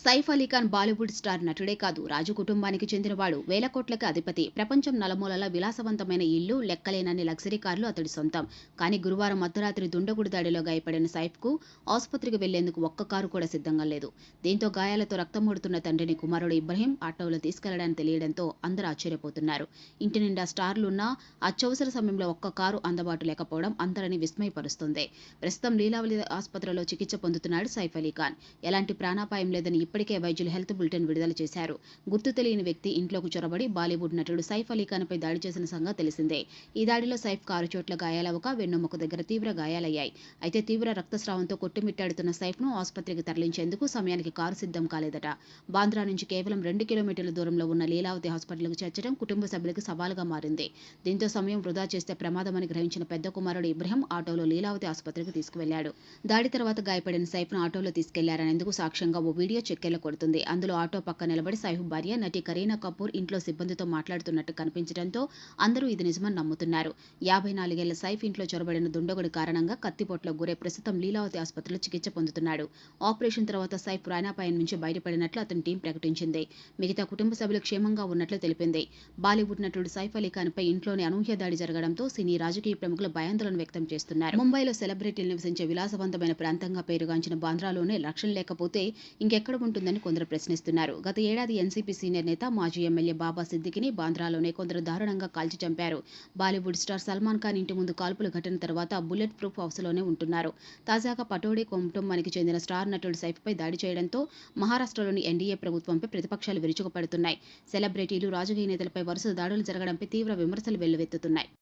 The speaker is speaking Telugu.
సైఫ్ అలీఖాన్ బాలీవుడ్ స్టార్ నటుడే కాదు. రాజు కుటుంబానికి చెందినవాడు. వేల కోట్లకి అధిపతి. ప్రపంచం నలమూలలా విలాసవంతమైన ఇల్లు లెక్కలేనన్ని లగ్జరీ కార్లు అతడి సొంతం. కానీ గురువారం అర్ధరాత్రి దుండగుడు దాడిలో గాయపడిన సైఫ్కు ఆసుపత్రికి వెళ్ళేందుకు ఒక్క కారు కూడా సిద్ధంగా లేదు. దీంతో గాయాలతో రక్తమూడుతున్న తండ్రిని కుమారుడు ఇబ్రహీం ఆటోలో తీసుకెళ్ళడానికి తెలియడంతో అందరూ ఆశ్చర్యపోతున్నారు. ఇంటి నిండా స్టార్లున్నా అత్యవసర సమయంలో ఒక్క కారు అందుబాటు లేకపోవడం అందరిని విస్మయపరుస్తుంది. ప్రస్తుతం లీలావళి ఆసుపత్రిలో చికిత్స పొందుతున్నాడు సైఫ్ అలీఖాన్ ఎలాంటి ప్రాణాపాయం లేదని ఇప్పటికే వైద్యులు హెల్త్ బులెటిన్ విడుదల చేశారు. గుర్తు తెలియని వ్యక్తి ఇంట్లోకి చొరబడి బాలీవుడ్ నటుడు సైఫ్ అలీ ఖాన్పై దాడి చేసిన సంగతి తెలిసిందే. ఈ దాడిలో సైఫ్ కారు చోట్ల గాయాలవక వెన్నుముక దగ్గర తీవ్ర గాయాలయ్యాయి. అయితే తీవ్ర రక్తస్రావంతో కొట్టుమిట్టాడుతున్న సైఫ్ను ఆసుపత్రికి తరలించేందుకు సమయానికి కారు సిద్ధం కాలేదట. బాంద్రా నుంచి కేవలం రెండు కిలోమీటర్ల దూరంలో ఉన్న లీలావతి హాస్పిటల్కు చేర్చడం కుటుంబ సభ్యులకు సవాలుగా మారింది. దీంతో సమయం వృధా చేస్తే ప్రమాదమని గ్రహించిన పెద్ద కుమారుడు ఇబ్రహీం ఆటోలో లీలావతి ఆసుపత్రికి తీసుకువెళ్ళాడు దాడి తర్వాత గాయపడిన సైఫ్ను ఆటోలో తీసుకెళ్ళారనేందుకు సాక్ష్యంగా ఓ వీడియో చెక్కెళ్ళ కొడుతుంది. అందులో ఆటో పక్క నిలబడి సాహిబ్ భార్య నటి కరీనా కపూర్ ఇంట్లో సిబ్బందితో మాట్లాడుతున్నట్టు కనిపించడంతో అందరూ ఇది నిజమని నమ్ముతున్నారు. యాభై నాలుగేళ్ళ సైఫ్ ఇంట్లో చొరబడిన దుండగుడి కారణంగా కత్తిపోట్లో గురే ప్రస్తుతం లీలావతి ఆసుపత్రిలో చికిత్స పొందుతున్నాడు. ఆపరేషన్ తర్వాత సైఫ్ ప్రాణాపాయం నుంచి బయటపడినట్లు అతని టీం ప్రకటించింది. మిగతా కుటుంబ సభ్యులు క్షేమంగా ఉన్నట్లు తెలిపింది. బాలీవుడ్ నటుడు సైఫ్ అలీ ఖాన్పై ఇంట్లోనే అనూహ్య దాడి జరగడంతో సినీ రాజకీయ ప్రముఖులు భయాందోళన వ్యక్తం చేస్తున్నారు. ముంబైలో సెలబ్రిటీలు నివసించే విలాసవంతమైన ప్రాంతంగా పేరుగాంచిన బాంద్రాలోనే లక్ష్యం లేకపోతే ఇంకెక్కడ ఉంటుందని కొందరు ప్రశ్నిస్తున్నారు. గత ఏడాది ఎన్సీపీ సీనియర్ నేత మాజీ ఎమ్మెల్యే బాబా సిద్దికిని బాంద్రాలోనే కొందరు దారుణంగా కాల్చి చంపారు. బాలీవుడ్ స్టార్ సల్మాన్ ఖాన్ ఇంటి ముందు కాల్పుల ఘటన తర్వాత బుల్లెట్ ప్రూఫ్ హౌస్లోనే ఉంటున్నారు. తాజాగా పటోడే కుటుంబానికి చెందిన స్టార్ నటుడు సైఫ్పై దాడి చేయడంతో మహారాష్ట్రలోని ఎన్డీఏ ప్రభుత్వంపై ప్రతిపక్షాలు విరుచుకుపడుతున్నాయి. సెలబ్రిటీలు రాజకీయ నేతలపై వరుస దాడులు జరగడంపై తీవ్ర విమర్శలు వెల్లువెత్తుతున్నాయి.